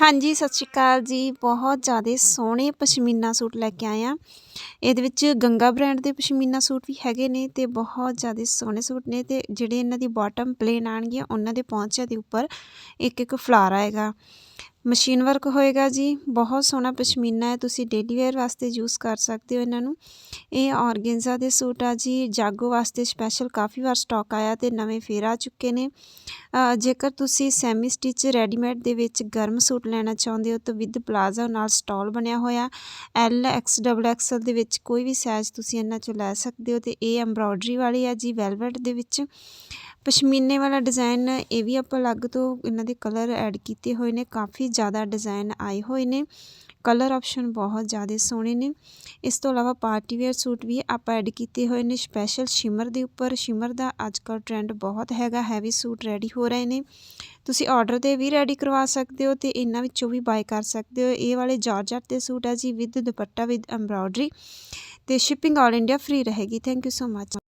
ਹਾਂਜੀ, ਸਤਿ ਸ਼੍ਰੀ ਅਕਾਲ ਜੀ। ਬਹੁਤ ਜ਼ਿਆਦਾ ਸੋਹਣੇ ਪਸ਼ਮੀਨਾ ਸੂਟ ਲੈ ਕੇ ਆਏ ਆ ਇਹਦੇ ਵਿੱਚ ਗੰਗਾ ਬ੍ਰਾਂਡ ਦੇ ਪਸ਼ਮੀਨਾ ਸੂਟ ਵੀ ਹੈਗੇ ਨੇ ਤੇ ਬਹੁਤ ਜ਼ਿਆਦਾ ਸੋਹਣੇ ਸੂਟ ਨੇ ਤੇ ਜਿਹੜੇ ਇਹਨਾਂ ਦੀ ਬਾਟਮ ਪਲੇਨ ਆਣਗੀਆਂ ਉਹਨਾਂ ਦੇ ਪੌਂਚਿਆਂ ਦੇ ਉੱਪਰ ਇੱਕ ਇੱਕ ਫਲਾਰ ਆਏਗਾ ਮਸ਼ੀਨ ਵਰਕ ਹੋਏਗਾ ਜੀ। ਬਹੁਤ ਸੋਹਣਾ ਪਸ਼ਮੀਨਾ ਹੈ। ਤੁਸੀਂ ਡੇਲੀ ਵੇਅਰ ਵਾਸਤੇ ਯੂਜ਼ ਕਰ ਸਕਦੇ ਹੋ ਇਹਨਾਂ ਨੂੰ। ਇਹ ਔਰਗੇਂਜ਼ਾ ਦੇ ਸੂਟ ਆ ਜੀ। ਜਾਗੋ ਵਾਸਤੇ ਸਪੈਸ਼ਲ ਕਾਫੀ ਵਾਰ ਸਟਾਕ ਆਇਆ ਤੇ ਨਵੇਂ ਫੇਰ ਆ ਚੁੱਕੇ ਨੇ। ਜੇਕਰ ਤੁਸੀਂ ਸੈਮੀ ਸਟਿਚ ਰੈਡੀਮੇਡ ਦੇ ਵਿੱਚ ਗਰਮ ਸੂਟ ਲੈਣਾ ਚਾਹੁੰਦੇ ਹੋ ਤਾਂ ਵਿਦ ਪਲਾਜ਼ਾ ਨਾਲ ਸਟਾਲ ਬਣਿਆ ਹੋਇਆ। ਐਲ ਐਕਸ ਡਬਲ ਐਕਸਲ ਦੇ ਵਿੱਚ ਕੋਈ ਵੀ ਸਾਈਜ਼ ਤੁਸੀਂ ਇਹਨਾਂ ਚੋਂ ਲੈ ਸਕਦੇ ਹੋ ਤੇ ਇਹ ਐਮਬ੍ਰੋਇਡਰੀ ਵਾਲੀ ਆ ਜੀ ਵੈਲਵਟ ਦੇ ਵਿੱਚ। ਪਸ਼ਮੀਨੇ ਵਾਲਾ ਡਿਜ਼ਾਈਨ ਇਹ ਵੀ ਆਪਾਂ ਅਲੱਗ ਤੋਂ ਇਹਨਾਂ ਦੇ ਕਲਰ ਐਡ ਕੀਤੇ ਹੋਏ ਨੇ। ਕਾਫੀ ਜ਼ਿਆਦਾ ਡਿਜ਼ਾਈਨ ਆਏ ਹੋਏ ਨੇ, ਕਲਰ ਆਪਸ਼ਨ ਬਹੁਤ ਜ਼ਿਆਦਾ ਸੋਹਣੇ ਨੇ। ਇਸ ਤੋਂ ਇਲਾਵਾ ਪਾਰਟੀ ਵੇਅਰ ਸੂਟ ਵੀ ਆਪਾਂ ਐਡ ਕੀਤੇ ਹੋਏ ਨੇ ਸਪੈਸ਼ਲ ਸ਼ਿਮਰ ਦੇ ਉੱਪਰ। ਸ਼ਿਮਰ ਦਾ ਅੱਜ ਅੱਜਕੱਲ ਟ੍ਰੈਂਡ ਬਹੁਤ ਹੈਗਾ ਹੈਵੀ ਸੂਟ ਰੈਡੀ ਹੋ ਰਹੇ ਨੇ। ਤੁਸੀਂ ਆਰਡਰ ਤੇ ਵੀ ਰੈਡੀ ਕਰਵਾ ਸਕਦੇ ਹੋ ਤੇ ਇਹਨਾਂ ਵਿੱਚੋਂ ਵੀ ਬਾਏ ਕਰ ਸਕਦੇ ਹੋ। ਇਹ ਵਾਲੇ ਜਾਰਜਟ ਦੇ ਸੂਟ ਆ ਜੀ ਵਿਦ ਦੁਪੱਟਾ ਵਿਦ ਐਮਬ੍ਰੋਇਡਰੀ ਤੇ ਸ਼ਿਪਿੰਗ ਆਲ ਇੰਡੀਆ ਫ੍ਰੀ ਰਹੇਗੀ। Thank you so much